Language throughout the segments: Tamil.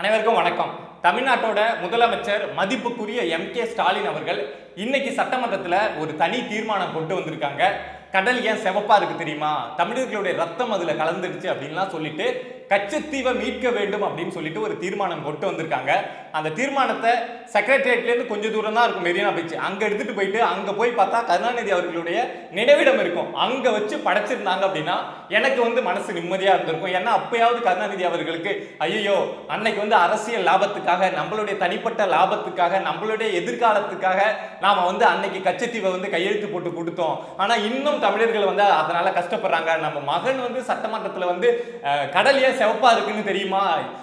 அனைவருக்கும் வணக்கம். தமிழ்நாட்டோட முதலமைச்சர் மதிப்புக்குரிய எம் கே ஸ்டாலின் அவர்கள் இன்னைக்கு சட்டமன்றத்தில் ஒரு தனி தீர்மானம் கொண்டு வந்திருக்காங்க. கடல் ஏன் செவப்பா இருக்கு தெரியுமா? தமிழர்களுடைய ரத்தம் அதில் கலந்துடுச்சு அப்படின்லாம் சொல்லிட்டு கச்சத்தீவை மீட்க வேண்டும் அப்படின்னு சொல்லிட்டு ஒரு தீர்மானம் கொண்டு வந்திருக்காங்க. அந்த தீர்மானத்தை செக்ரட்டரியேட்லேருந்து கொஞ்சம் தூரம் தான் இருக்கும் மெரினா பீச். அங்கே எடுத்துகிட்டு போயிட்டு அங்கே போய் பார்த்தா கருணாநிதி அவர்களுடைய நினைவிடம் இருக்கும். அங்கே வச்சு படைச்சிருந்தாங்க அப்படின்னா எனக்கு வந்து மனசு நிம்மதியாக இருந்திருக்கும். ஏன்னா அப்பயாவது கருணாநிதி அவர்களுக்கு ஐயோ அன்னைக்கு வந்து அரசியல் லாபத்துக்காக நம்மளுடைய தனிப்பட்ட லாபத்துக்காக நம்மளுடைய எதிர்காலத்துக்காக நாம் வந்து அன்னைக்கு கச்சத்தீவை வந்து கையெழுத்து போட்டு கொடுத்தோம். ஆனால் இன்னும் தமிழர்கள் வந்து அதனால் கஷ்டப்படுறாங்க. நம்ம மகன் வந்து சட்டமன்றத்தில் வந்து கடலையே செவப்பா இருக்குன்னு தெரியுமா?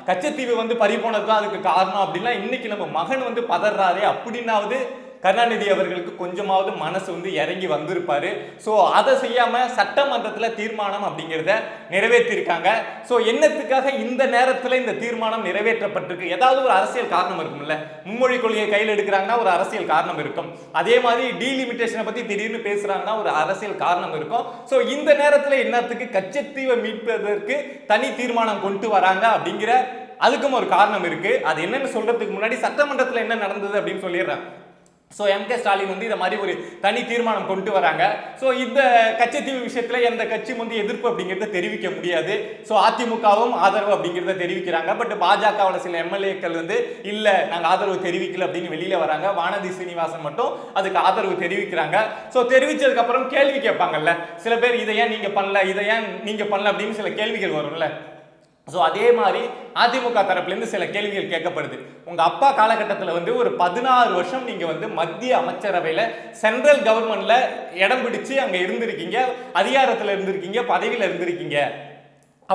கச்சத்தீவு வந்து பறி போனது தான் அதுக்கு காரணம் அப்படின்னா இன்னைக்கு நம்ம மகன் வந்து பதறாரே அப்படின்னாவது கருணாநிதி அவர்களுக்கு கொஞ்சமாவது மனசு வந்து இறங்கி வந்திருப்பார். ஸோ அதை செய்யாமல் சட்டமன்றத்தில் தீர்மானம் அப்படிங்கிறத நிறைவேற்றியிருக்காங்க ஸோ என்னத்துக்காக இந்த நேரத்தில் இந்த தீர்மானம் நிறைவேற்றப்பட்டிருக்கு? ஏதாவது ஒரு அரசியல் காரணம் இருக்கும்ல. மும்மொழி கொள்கையை கையில் எடுக்கிறாங்கன்னா ஒரு அரசியல் காரணம் இருக்கும். அதே மாதிரி டீலிமிட்டேஷனை பற்றி திடீர்னு பேசுகிறாங்கன்னா ஒரு அரசியல் காரணம் இருக்கும். ஸோ இந்த நேரத்தில் என்னத்துக்கு கச்சத்தீவை மீட்பதற்கு தனி தீர்மானம் கொண்டு வராங்க அப்படிங்கிற அதுக்கும் ஒரு காரணம் இருக்கு. அது என்னன்னு சொல்றதுக்கு முன்னாடி சட்டமன்றத்தில் என்ன நடந்தது அப்படின்னு சொல்லிடுறேன். ஸோ எம் கே ஸ்டாலின் வந்து இதை மாதிரி ஒரு தனி தீர்மானம் கொண்டு வராங்க. ஸோ இந்த கச்சத்தீவு விஷயத்தில் எந்த கட்சி வந்து எதிர்ப்பு அப்படிங்கிறத தெரிவிக்க முடியாது. ஸோ அதிமுகவும் ஆதரவு அப்படிங்கிறத தெரிவிக்கிறாங்க. பட் பாஜகவோட சில எம்எல்ஏக்கள் வந்து இல்லை நாங்கள் ஆதரவு தெரிவிக்கல அப்படின்னு வெளியில் வராங்க. வானதி சீனிவாசன் மட்டும் அதுக்கு ஆதரவு தெரிவிக்கிறாங்க. ஸோ தெரிவித்ததுக்கப்புறம் கேள்வி கேட்பாங்கல்ல. சில பேர் இதை ஏன் நீங்கள் பண்ணல இதை ஏன் நீங்கள் பண்ணல அப்படின்னு சில கேள்விகள் வரும்ல. ஸோ அதே மாதிரி அதிமுக தரப்புலேருந்து சில கேள்விகள் கேட்கப்படுது. உங்கள் அப்பா காலகட்டத்தில் வந்து ஒரு பதினாறு வருஷம் நீங்கள் வந்து மத்திய அமைச்சரவையில் சென்ட்ரல் கவர்மெண்ட்டில் இடம் பிடிச்சு அங்கே இருந்திருக்கீங்க அதிகாரத்தில் இருந்திருக்கீங்க பதவியில் இருந்திருக்கீங்க.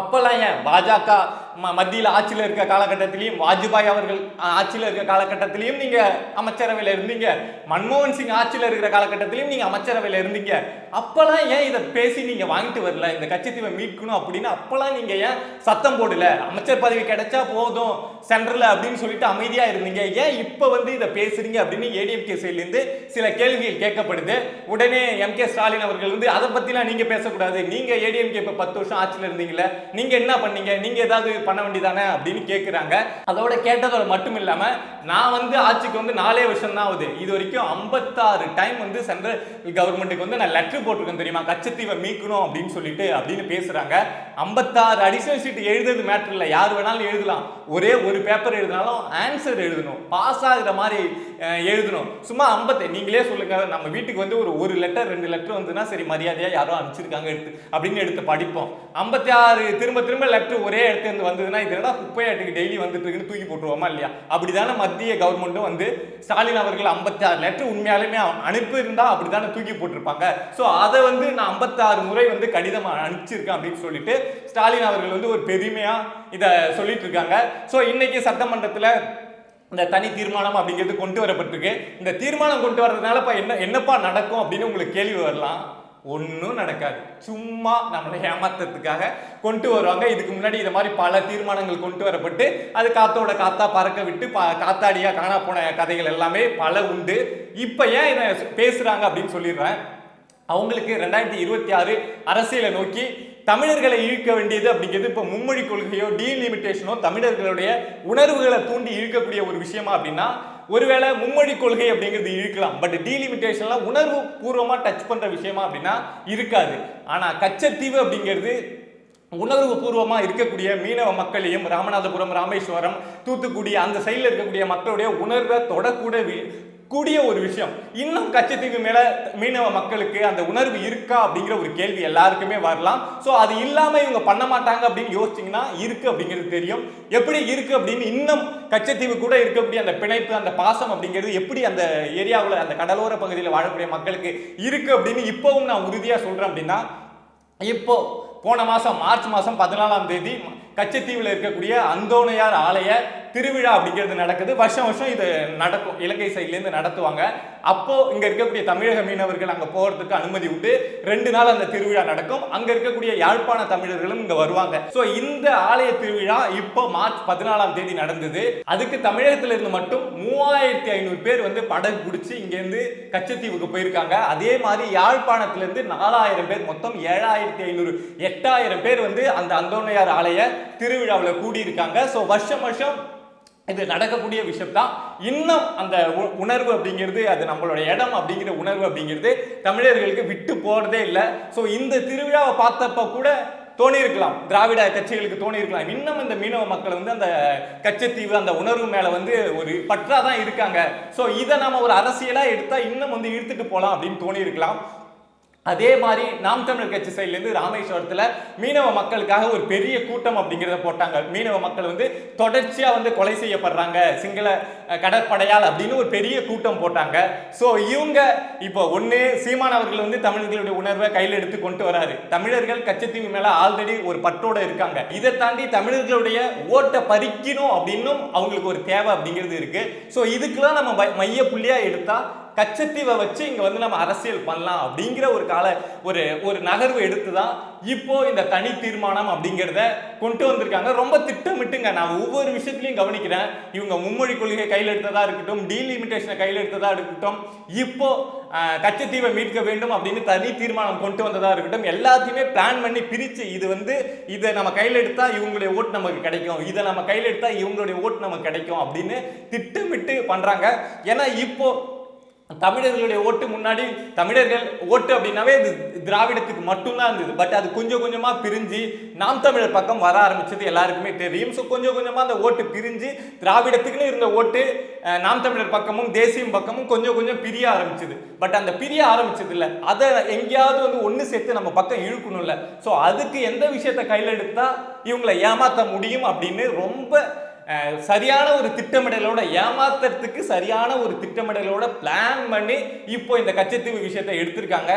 அப்போல்லாம் ஏன் பாஜக மத்தியில் ஆட்சியில் இருக்க காலகட்டத்திலையும் வாஜ்பாய் அவர்கள் ஆட்சியில் இருக்க காலகட்டத்திலையும் நீங்கள் அமைச்சரவையில் இருந்தீங்க. மன்மோகன் சிங் ஆட்சியில் இருக்கிற காலகட்டத்திலையும் நீங்கள் அமைச்சரவையில் இருந்தீங்க. அப்போல்லாம் ஏன் இதை பேசி நீங்கள் வாங்கிட்டு வரல? இந்த கட்சித்தீவை மீட்கணும் அப்படின்னு அப்போல்லாம் நீங்கள் ஏன் சத்தம் போடல? அமைச்சர் பதவி கிடைச்சா போதும் சென்ட்ரல் அப்படின்னு சொல்லிட்டு அமைதியாக இருந்தீங்க. ஏன் இப்போ வந்து இதை பேசுறீங்க அப்படின்னு ஏடிஎம்கே சைட்லேருந்து சில கேள்விகள் கேட்கப்படுது. உடனே எம் கே ஸ்டாலின் அவர்கள் வந்து அதை பற்றிலாம் நீங்கள் பேசக்கூடாது. நீங்கள் ஏடிஎம்கே இப்போ பத்து வருஷம் ஆட்சியில் இருந்தீங்களே நீங்கள் என்ன பண்ணீங்க? நீங்கள் ஏதாவது பண்ண வேண்டியதானே அப்படின்னு கேட்குறாங்க அதோட கேட்டதோட மட்டும் இல்லாம நான் வந்து ஆட்சிக்கு வந்து நாலே வருஷம் தான் ஆகுது. இது வரைக்கும் ஐம்பத்தாறு டைம் வந்து சென்ட்ரல் கவர்மெண்ட்டுக்கு வந்து நான் லெட்டர் போட்டிருக்கேன் தெரியுமா? கச்சத்தீவை மீட்கணும் அப்படின்னு சொல்லிட்டு அப்படின்னு பேசுறாங்க. ஐம்பத்தாறு அடிஷனல் சீட் எழுதுறது மேட்டர் இல்லை. யார் வேணாலும் எழுதலாம். ஒரே ஒரு பேப்பர் எழுதினாலும் ஆன்சர் எழுதணும். பாஸ் ஆகுற மாதிரி எழுதணும். சும்மா ஐம்பத்தி நீங்களே சொல்லுங்க. நம்ம வீட்டுக்கு வந்து ஒரு ஒரு லெட்டர் ரெண்டு லெட்டர் வந்துன்னா சரி மரியாதையா யாரோ அனுப்பிச்சிருக்காங்க எடுத்து அப்படின்னு எடுத்து படிப்போம். ஐம்பத்தி ஆறு திரும்ப திரும்ப லெட்டர் ஒரே இடத்துல இருந்து வந்ததுன்னா இது என்னடா குப்பையாட்டுக்கு டெய்லி வந்துட்டு இருக்குன்னு தூக்கி போட்டுருவோமா இல்லையா? அப்படிதானே மத்திய கவர்மெண்ட்டும் வந்து ஸ்டாலின் அவர்கள் ஐம்பத்தாறு லெட்டர் உண்மையாலுமே அனுப்பியிருந்தா அப்படிதானே தூக்கி போட்டிருப்பாங்க. ஸோ அதை வந்து நான் ஐம்பத்தாறு முறை வந்து கடிதம் அனுப்பிச்சிருக்கேன் அப்படின்னு சொல்லிட்டு ஸ்டாலின் அவர்கள் வந்து ஒரு பெருமையா இதை சொல்லிட்டு இருக்காங்க. ஸோ இன்னைக்கு சட்டமன்றத்தில் இந்த தனி தீர்மானம் அப்படிங்கிறது கொண்டு வரப்பட்டிருக்கு. இந்த தீர்மானம் கொண்டு வர்றதுனால இப்போ என்ன என்னப்பா நடக்கும் அப்படின்னு உங்களுக்கு கேள்வி வரலாம். ஒன்றும் நடக்காது. சும்மா நம்மளை ஏமாத்துறதுக்காக கொண்டு வருவாங்க. இதுக்கு முன்னாடி இது மாதிரி பல தீர்மானங்கள் கொண்டு வரப்பட்டு அது காத்தோட காத்தா பறக்க விட்டு பா காத்தாடியாக காணா போன கதைகள் எல்லாமே பல உண்டு. இப்போ ஏன் இதை பேசுகிறாங்க அப்படின்னு சொல்லிடுறேன். அவங்களுக்கு ரெண்டாயிரத்தி இருபத்தி ஆறு அரசியலை நோக்கி தமிழர்களை இழுக்க வேண்டியது அப்படிங்கிறது இப்போ மும்மொழி கொள்கையோ டீலிமிட்டேஷனோ தமிழர்களுடைய உணர்வுகளை தூண்டி இழுக்கக்கூடிய ஒரு விஷயமா அப்படின்னா ஒருவேளை மும்மொழி கொள்கை அப்படிங்கிறது இழுக்கலாம் பட் டீலிமிட்டேஷன்லாம் உணர்வு பூர்வமாக டச் பண்ணுற விஷயமா அப்படின்னா இருக்காது. ஆனால் கச்சத்தீவு அப்படிங்கிறது உணர்வு பூர்வமாக இருக்கக்கூடிய மீனவ மக்களையும் ராமநாதபுரம் ராமேஸ்வரம் தூத்துக்குடி அந்த சைடில் இருக்கக்கூடிய மக்களுடைய உணர்வை தொடக்கூட வி- கூடிய ஒரு விஷயம். இன்னும் கச்சத்தீவு மேல மீனவ மக்களுக்கு அந்த உணர்வு இருக்கா அப்படிங்கிற ஒரு கேள்வி எல்லாருக்குமே வரலாம். ஸோ அது இல்லாம இவங்க பண்ண மாட்டாங்க அப்படின்னு யோசிச்சீங்கன்னா இருக்கு அப்படிங்கிறது தெரியும். எப்படி இருக்கு அப்படின்னு இன்னும் கச்சத்தீவு கூட இருக்கக்கூடிய அந்த பிணைப்பு அந்த பாசம் அப்படிங்கிறது எப்படி அந்த ஏரியாவில் அந்த கடலோர பகுதியில் வாழக்கூடிய மக்களுக்கு இருக்கு அப்படின்னு இப்போவும் நான் உறுதியா சொல்றேன் அப்படின்னா இப்போ போன மாசம் மார்ச் மாசம் பதினாலாம் தேதி கச்சத்தீவில் இருக்கக்கூடிய அந்தோணையார் ஆலய திருவிழா அப்படிங்கிறது நடக்குது. வருஷம் வருஷம் இது நடக்கும். இலங்கை சைட்லேருந்து நடத்துவாங்க. அப்போ இங்க இருக்கக்கூடிய தமிழக மீனவர்கள் அங்க போறதுக்கு அனுமதி உண்டு. ரெண்டு நாள் அந்த திருவிழா நடக்கும். அங்க இருக்கக்கூடிய யாழ்ப்பாண தமிழர்களும் இங்க வருவாங்க. ஸோ இந்த ஆலய திருவிழா இப்போ மார்ச் பதினாலாம் தேதி நடந்தது. அதுக்கு தமிழகத்துல இருந்து மட்டும் மூவாயிரத்தி ஐநூறு பேர் வந்து படகு பிடிச்சி இங்கேருந்து கச்சத்தீவுக்கு போயிருக்காங்க. அதே மாதிரி யாழ்ப்பாணத்துலேருந்து நாலாயிரம் பேர் மொத்தம் ஏழாயிரத்தி ஐநூறு எட்டாயிரம் பேர் வந்து அந்த அந்தோணையார் ஆலய திருவிழாவில் கூடியிருக்காங்க. ஸோ வருஷம் வருஷம் இது நடக்கக்கூடிய விஷயம் தான் இன்னும் அந்த உ- உணர்வு அப்படிங்கிறது அது நம்மளோட இடம் அப்படிங்கிற உணர்வு அப்படிங்கிறது தமிழர்களுக்கு விட்டு போகிறதே இல்லை. ஸோ இந்த திருவிழாவை பார்த்தப்ப கூட தோணியிருக்கலாம். திராவிட கட்சிகளுக்கு தோணியிருக்கலாம். இன்னும் இந்த மீனவ மக்கள் வந்து அந்த கச்சத்தீவு அந்த உணர்வு மேலே வந்து ஒரு பற்றா தான் இருக்காங்க. ஸோ இதை நம்ம ஒரு அரசியலாக எடுத்தால் இன்னும் வந்து இழுத்துட்டு போகலாம் அப்படின்னு தோணியிருக்கலாம். அதே மாதிரி நாம் தமிழர் கட்சி சைட்லேருந்து ராமேஸ்வரத்தில் மீனவ மக்களுக்காக ஒரு பெரிய கூட்டம் அப்படிங்கிறத போட்டாங்க. மீனவ மக்கள் வந்து தொடர்ச்சியாக வந்து கொலை செய்யப்படுறாங்க. சிங்கள கடற்படையால் அப்படின்னு ஒரு பெரிய கூட்டம் போட்டாங்க. ஸோ இவங்க இப்போ ஒன்று சீமான் அவர்கள் வந்து தமிழர்களுடைய உணர்வை கையில் எடுத்து கொண்டு வராரு. தமிழர்கள் கச்சத்தீவு மேலே ஆல்ரெடி ஒரு பற்றோட இருக்காங்க. இதை தாண்டி தமிழர்களுடைய ஓட்டை பறிக்கணும் அப்படின்னும் அவங்களுக்கு ஒரு தேவை அப்படிங்கிறது இருக்குது ஸோ இதுக்கெல்லாம் நம்ம மைய புள்ளியாக எடுத்தால் கச்சத்தீவை வச்சு இங்கே வந்து நம்ம அரசியல் பண்ணலாம் அப்படிங்கிற ஒரு கால ஒரு ஒரு நகர்வு எடுத்து தான் இப்போ இந்த தனி தீர்மானம் அப்படிங்கிறத கொண்டு வந்திருக்காங்க. ரொம்ப திட்டமிட்டுங்க. நான் ஒவ்வொரு விஷயத்துலையும் கவனிக்கிறேன். இவங்க மும்மொழி கொள்கை கையில் எடுத்ததாக இருக்கட்டும் டீலிமிட்டேஷனை கையில் எடுத்ததாக இருக்கட்டும் இப்போ கச்சத்தீவை மீட்க வேண்டும் அப்படின்னு தனி தீர்மானம் கொண்டு வந்ததாக இருக்கட்டும் எல்லாத்தையுமே பிளான் பண்ணி பிரித்து இது வந்து இதை நம்ம கையில் எடுத்தால் இவங்களுடைய ஓட்டு நமக்கு கிடைக்கும். இதை நம்ம கையில் எடுத்தால் இவங்களுடைய ஓட்டு நமக்கு கிடைக்கும் அப்படின்னு திட்டமிட்டு பண்ணுறாங்க ஏன்னா இப்போ தமிழர்களுடைய ஓட்டு முன்னாடி தமிழர்கள் ஓட்டு அப்படின்னாவே இது திராவிடத்துக்கு மட்டும்தான் இருந்தது. பட் அது கொஞ்சம் கொஞ்சமாக பிரிஞ்சு நாம் தமிழர் பக்கம் வர ஆரம்பிச்சது எல்லாருக்குமே தெரியும். ஸோ கொஞ்சம் கொஞ்சமாக அந்த ஓட்டு பிரிஞ்சு திராவிடத்துக்குன்னு இருந்த ஓட்டு நாம் தமிழர் பக்கமும் தேசியம் பக்கமும் கொஞ்சம் கொஞ்சம் பிரிய ஆரம்பிச்சது. பட் அந்த பிரிய ஆரம்பிச்சது இல்லை. அதை எங்கேயாவது வந்து ஒன்று சேர்த்து நம்ம பக்கம் இழுக்கணும்ல. ஸோ அதுக்கு எந்த விஷயத்தை கையில் எடுத்தால் இவங்களை ஏமாற்ற முடியும் அப்படின்னு ரொம்ப சரியான ஒரு திட்டமிடலோட ஏமாத்துறதுக்கு சரியான ஒரு திட்டமிடலோட பிளான் பண்ணி இப்போ இந்த கச்சத்தீவு விஷயத்தை எடுத்திருக்காங்க.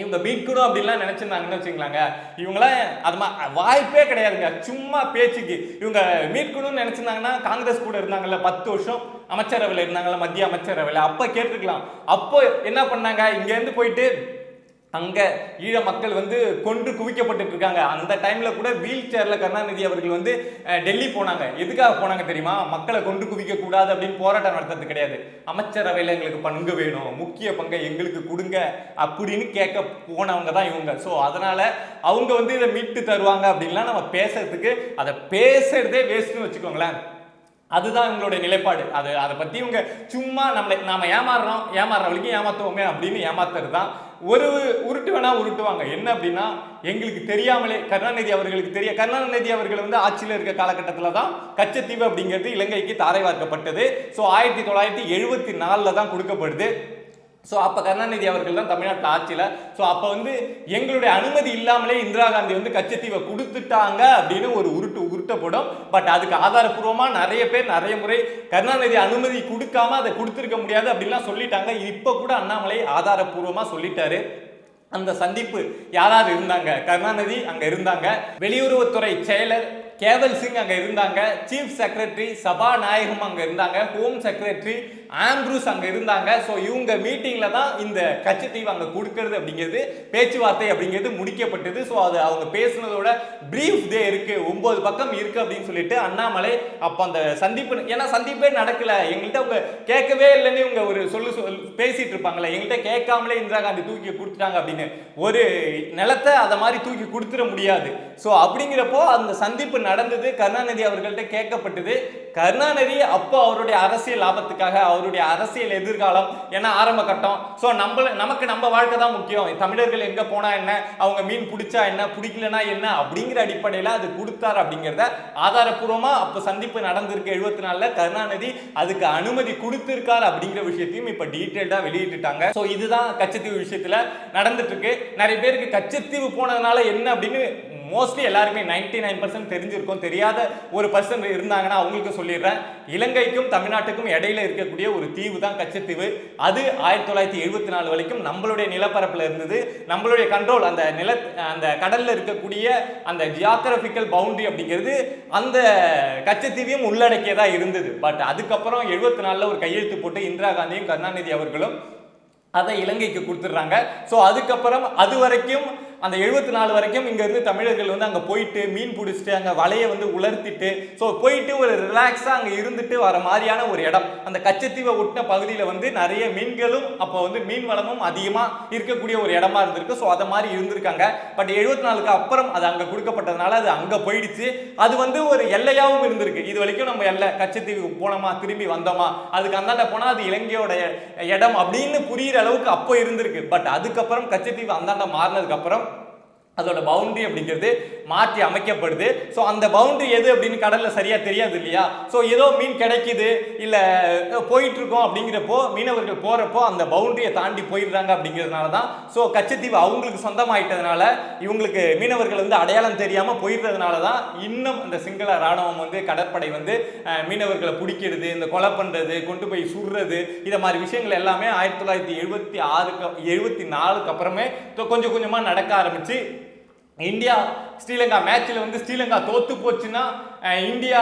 இவங்க மீட்கணும் அப்படின்லாம் நினைச்சிருந்தாங்கன்னு வச்சுக்கலாங்க இவங்களாம் அது மா வாய்ப்பே கிடையாதுங்க. சும்மா பேச்சுக்கு இவங்க மீட்கணும்னு நினைச்சிருந்தாங்கன்னா காங்கிரஸ் கூட இருந்தாங்கல்ல பத்து வருஷம் அமைச்சரவையில் இருந்தாங்கல்ல மத்திய அமைச்சரவையில். அப்போ கேட்டிருக்கலாம். அப்போ என்ன பண்ணாங்க? இங்கேருந்து போயிட்டு அங்கே ஈழ மக்கள் வந்து கொன்று குவிக்கப்பட்டு இருக்காங்க அந்த டைம்ல கூட வீல் சேர்ல கருணாநிதி அவர்கள் வந்து டெல்லி போனாங்க. எதுக்காக போனாங்க தெரியுமா? மக்களை கொண்டு குவிக்க கூடாது அப்படின்னு போராட்டம் நடத்துறது கிடையாது. அமைச்சரவையில் எங்களுக்கு பங்கு வேணும். முக்கிய பங்கை எங்களுக்கு கொடுங்க அப்படின்னு கேட்க போனவங்க தான் இவங்க. ஸோ அதனால அவங்க வந்து இதை மீட்டு தருவாங்க அப்படின்லாம் நம்ம பேசுறதுக்கு அதை பேசுறதே வேஸ்ட்னு வச்சுக்கோங்களேன். அதுதான் இவங்களுடைய நிலைப்பாடு. அது அதை பற்றி இவங்க சும்மா நம்மளை நாம் ஏமாறுறோம் ஏமாறுறவளுக்கு ஏமாற்றுவோமே ஏமாத்துவோமே அப்படின்னு ஏமாத்துறது தான் ஒரு உருட்டு வேணா உருட்டுவாங்க. என்ன அப்படின்னா எங்களுக்கு தெரியாமலே கருணாநிதி அவர்களுக்கு தெரிய கருணாநிதி அவர்கள் வந்து ஆட்சியில் இருக்க காலகட்டத்தில் தான் கச்சத்தீவு அப்படிங்கிறது இலங்கைக்கு தாரை வார்க்கப்பட்டது. ஸோ ஆயிரத்தி தொள்ளாயிரத்தி எழுபத்தி நாலில் தான் கொடுக்கப்படுது. ஸோ அப்போ கருணாநிதி அவர்கள் தான் தமிழ்நாட்டில் ஆட்சியில். ஸோ அப்போ வந்து எங்களுடைய அனுமதி இல்லாமலே இந்திரா காந்தி வந்து கச்சத்தீவை கொடுத்துட்டாங்க அப்படின்னு ஒரு உருட்டு உரு திருத்தப்படும் பட் அதுக்கு ஆதாரப்பூர்வமாக நிறைய பேர் நிறைய முறை கருணாநிதி அனுமதி கொடுக்காம அதை கொடுத்துருக்க முடியாது அப்படின்லாம் சொல்லிட்டாங்க. இப்போ கூட அண்ணாமலை ஆதாரப்பூர்வமாக சொல்லிட்டாரு. அந்த சந்திப்பு யாரார் இருந்தாங்க? கருணாநிதி அங்க இருந்தாங்க. வெளியுறவுத்துறை செயலர் கேவல் சிங் அங்கே இருந்தாங்க சீஃப் செக்ரட்டரி சபாநாயகம் அங்கே இருந்தாங்க ஹோம் செக்ரட்டரி ஆம்ப்ரூஸ் அங்கே இருந்தாங்க. ஸோ இவங்க மீட்டிங்கில் தான் இந்த கச்சத்தீவு அங்கே கொடுக்கறது அப்படிங்கிறது பேச்சுவார்த்தை அப்படிங்கிறது முடிக்கப்பட்டது. ஸோ அது அவங்க பேசுனதோட பிரீஃப் டே இருக்குது ஒம்பது பக்கம் இருக்குது அப்படின்னு சொல்லிட்டு அண்ணாமலை அப்போ அந்த சந்திப்பு ஏன்னா சந்திப்பே நடக்கலை. எங்கள்கிட்ட அவங்க கேட்கவே இல்லைன்னு இவங்க ஒரு சொல்லு சொல் பேசிகிட்டு இருப்பாங்களே எங்கள்கிட்ட கேட்காமலே இந்திரா காந்தி தூக்கி கொடுத்துட்டாங்க அப்படின்னு. ஒரு நிலத்தை அதை மாதிரி தூக்கி கொடுத்துட முடியாது. ஸோ அப்படிங்கிறப்போ அந்த சந்திப்பு நடந்தது. கருணாநிதி அவர்கள்ட்ட கேட்கப்பட்டது. கருணாநிதி அப்போ அவருடைய அரசியல் லாபத்துக்காக அவருடைய அரசியல் எதிர்காலம் ஏன்னா ஆரம்ப கட்டம். ஸோ நம்ம நமக்கு நம்ம வாழ்க்கை தான் முக்கியம். தமிழர்கள் எங்க போனா என்ன? அவங்க மீன் பிடிச்சா என்ன? பிடிக்கலனா என்ன? அப்படிங்கிற அடிப்படையில் அது கொடுத்தாரு அப்படிங்கிறத ஆதாரப்பூர்வமா அப்போ சந்திப்பு நடந்திருக்கு எழுபத்தி நாலில் கருணாநிதி அதுக்கு அனுமதி கொடுத்துருக்கார் அப்படிங்கிற விஷயத்தையும் இப்போ டீட்டெயில்டாக வெளியிட்டுட்டாங்க. ஸோ இதுதான் கச்சத்தீவு விஷயத்துல நடந்துட்டு இருக்கு நிறைய பேருக்கு கச்சத்தீவு போனதுனால என்ன அப்படின்னு மோஸ்ட்லி எல்லாருமே நைன்டி நைன் பர்சன்ட் தெரிஞ்சிருக்கும். தெரியாத ஒரு பர்சன் இருந்தாங்கன்னா அவங்களுக்கு சொல்லிடுறேன். இலங்கைக்கும் தமிழ்நாட்டுக்கும் இடையில இருக்கக்கூடிய ஒரு தீவு தான் கச்சத்தீவு. அது ஆயிரத்தி தொள்ளாயிரத்தி எழுபத்தி நாலு வரைக்கும் நம்மளுடைய நிலப்பரப்பில் இருந்தது. நம்மளுடைய கண்ட்ரோல் அந்த நில அந்த கடலில் இருக்கக்கூடிய அந்த ஜியாகிரபிக்கல் பவுண்டரி அப்படிங்கிறது அந்த கச்சத்தீவையும் உள்ளடக்கியதாக இருந்தது. பட் அதுக்கப்புறம் எழுபத்தி நாலில் ஒரு கையெழுத்து போட்டு இந்திரா காந்தியும் கருணாநிதி அவர்களும் அதை இலங்கைக்கு கொடுத்துட்றாங்க. ஸோ அதுக்கப்புறம் அது வரைக்கும் அந்த எழுபத்தி நாலு வரைக்கும் இங்கேருந்து தமிழர்கள் வந்து அங்கே போயிட்டு மீன் பிடிச்சிட்டு அங்கே வலையை வந்து உலர்த்திட்டு ஸோ போயிட்டு ஒரு ரிலாக்ஸாக அங்கே இருந்துட்டு வர மாதிரியான ஒரு இடம். அந்த கச்சத்தீவை ஒட்டின பகுதியில் வந்து நிறைய மீன்களும் அப்போ வந்து மீன் வளமும் அதிகமாக இருக்கக்கூடிய ஒரு இடமா இருந்திருக்கு. ஸோ அதை மாதிரி இருந்திருக்காங்க. பட் எழுபத்தி நாலுக்கு அப்புறம் அது அங்கே கொடுக்கப்பட்டதுனால அது அங்கே போயிடுச்சு. அது வந்து ஒரு எல்லையாகவும் இருந்திருக்கு. இது வரைக்கும் நம்ம எல்லை கச்சத்தீவுக்கு போனோமா திரும்பி வந்தோமா அதுக்கு அந்தாண்ட போனால் அது இலங்கையோட இடம் அப்படின்னு புரியிற அளவுக்கு அப்போ இருந்திருக்கு. பட் அதுக்கப்புறம் கச்சத்தீவு அந்தாண்ட மாறினதுக்கப்புறம் அதோட பவுண்டரி அப்படிங்கிறது மாற்றி அமைக்கப்படுது. ஸோ அந்த பவுண்டரி எது அப்படின்னு கடலில் சரியாக தெரியாது இல்லையா? ஸோ ஏதோ மீன் கிடைக்குது இல்லை போயிட்டுருக்கோம் அப்படிங்கிறப்போ மீனவர்கள் போகிறப்போ அந்த பவுண்டரியை தாண்டி போயிடுறாங்க அப்படிங்கிறதுனால தான். ஸோ கச்சத்தீவு அவங்களுக்கு சொந்தமாயிட்டதுனால இவங்களுக்கு மீனவர்கள் வந்து அடையாளம் தெரியாமல் போயிடுறதுனால தான் இன்னும் இந்த சிங்கள ராணுவம் வந்து கடற்படை வந்து மீனவர்களை பிடிக்கிறது இந்த கொலை பண்ணுறது கொண்டு போய் சுடுறது இதை மாதிரி விஷயங்கள் எல்லாமே ஆயிரத்தி தொள்ளாயிரத்தி எழுபத்தி ஆறுக்கு எழுபத்தி நாலுக்கு அப்புறமே கொஞ்சம் கொஞ்சமாக நடக்க ஆரம்பித்து இந்தியா ஸ்ரீலங்கா மேட்ச்சில் வந்து ஸ்ரீலங்கா தோத்து போச்சுன்னா இந்தியா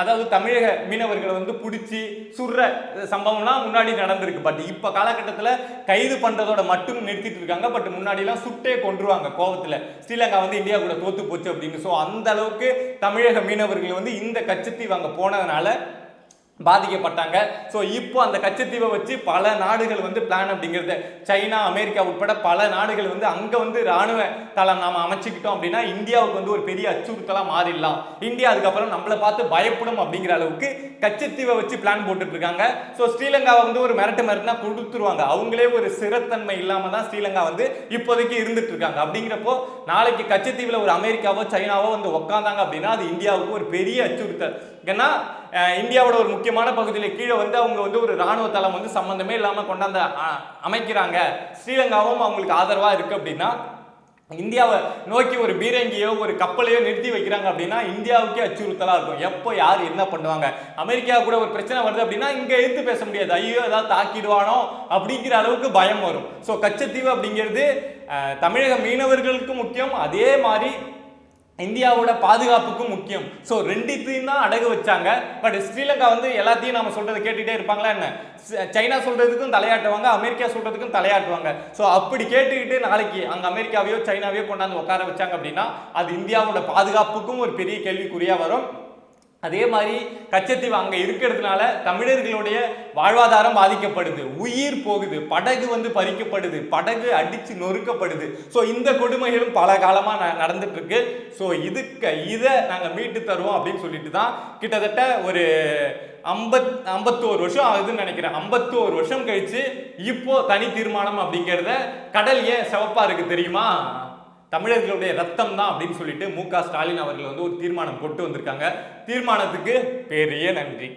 அதாவது தமிழக மீனவர்களை வந்து பிடிச்சி சுடுற சம்பவம்லாம் முன்னாடி நடந்திருக்கு. பட் இப்போ காலகட்டத்தில் கைது பண்ணுறதோட மட்டும் நிறுத்திட்டு இருக்காங்க. பட் முன்னாடிலாம் சுட்டே கொன்றுவாங்க கோவத்தில். ஸ்ரீலங்கா வந்து இந்தியா கூட தோத்து போச்சு அப்படின்னு. ஸோ அந்த அளவுக்கு தமிழக மீனவர்கள் வந்து இந்த கச்சத்தீவு அங்கே போனதுனால பாதிக்கப்பட்டாங்க. ஸோ இப்போ அந்த கச்சத்தீவை வச்சு பல நாடுகள் வந்து பிளான் அப்படிங்கிறது. சைனா அமெரிக்கா உட்பட பல நாடுகள் வந்து அங்கே வந்து ராணுவ தளம் நாம் அமைச்சிக்கிட்டோம் அப்படின்னா இந்தியாவுக்கு வந்து ஒரு பெரிய அச்சுறுத்தலாக மாறிடலாம். இந்தியா அதுக்கப்புறம் நம்மளை பார்த்து பயப்படும் அப்படிங்கிற அளவுக்கு கச்சத்தீவை வச்சு பிளான் போட்டுட்ருக்காங்க. ஸோ ஸ்ரீலங்காவை வந்து ஒரு மிரட்டு மிரட்டுனா கொடுத்துருவாங்க. அவங்களே ஒரு சிறத்தன்மை இல்லாமல் தான் ஸ்ரீலங்கா வந்து இப்போதைக்கு இருந்துட்டு இருக்காங்க அப்படிங்கிறப்போ நாளைக்கு கச்சத்தீவில் ஒரு அமெரிக்காவோ சைனாவோ வந்து உக்காந்தாங்க அப்படின்னா அது இந்தியாவுக்கு ஒரு பெரிய அச்சுறுத்தல். ஏன்னா இந்தியாவோட ஒரு முக்கியமான பகுதியில் கீழே வந்து அவங்க வந்து ஒரு ராணுவ தளம் வந்து சம்மந்தமே இல்லாமல் கொண்டாந்து அமைக்கிறாங்க. ஸ்ரீலங்காவும் அவங்களுக்கு ஆதரவாக இருக்குது அப்படின்னா இந்தியாவை நோக்கி ஒரு பீரங்கியோ ஒரு கப்பலையோ நிறுத்தி வைக்கிறாங்க அப்படின்னா இந்தியாவுக்கே அச்சுறுத்தலாக இருக்கும். எப்போ யார் என்ன பண்ணுவாங்க? அமெரிக்கா கூட ஒரு பிரச்சனை வருது அப்படின்னா இங்கே எடுத்து பேச முடியாது. ஐயோ ஏதாவது தாக்கிடுவானோ அப்படிங்கிற அளவுக்கு பயம் வரும். ஸோ கச்சத்தீவு அப்படிங்கிறது தமிழக மீனவர்களுக்கு முக்கியம். அதே மாதிரி இந்தியாவோட பாதுகாப்புக்கும் முக்கியம். ஸோ ரெண்டுத்தையும் தான் அடகு வச்சாங்க. பட் ஸ்ரீலங்கா வந்து எல்லாத்தையும் நம்ம சொல்றதை கேட்டுகிட்டே இருப்பாங்களா என்ன? ச- சைனா சொல்றதுக்கும் தலையாட்டுவாங்க அமெரிக்கா சொல்றதுக்கும் தலையாட்டுவாங்க. ஸோ அப்படி கேட்டுக்கிட்டு நாளைக்கு அங்கே அமெரிக்காவையோ சைனாவையோ கொண்டாந்து உட்கார வச்சாங்க அப்படின்னா அது இந்தியாவோட பாதுகாப்புக்கும் ஒரு பெரிய கேள்விக்குறியாக வரும். அதே மாதிரி கச்சத்தீவு அங்கே இருக்கிறதுனால தமிழர்களுடைய வாழ்வாதாரம் பாதிக்கப்படுது. உயிர் போகுது. படகு வந்து பறிக்கப்படுது. படகு அடித்து நொறுக்கப்படுது. ஸோ இந்த கொடுமைகளும் பல காலமாக ந- நடந்துட்டு இருக்கு ஸோ இதுக்கு இதை நாங்கள் மீட்டு தருவோம் அப்படின்னு சொல்லிட்டு தான் கிட்டத்தட்ட ஒரு ஐம்பத் ஐம்பத்தோரு வருஷம் ஆகுதுன்னு நினைக்கிறேன். ஐம்பத்தோரு வருஷம் கழிச்சு இப்போ தனி தீர்மானம் அப்படிங்கிறத கடல் ஏன் சிவப்பாக இருக்குது தெரியுமா? தமிழர்களுடைய ரத்தம் தான் அப்படின்னு சொல்லிட்டு மு க ஸ்டாலின் அவர்கள் வந்து ஒரு தீர்மானம் கொண்டு வந்திருக்காங்க. தீர்மானத்துக்கு பெரிய நன்றி.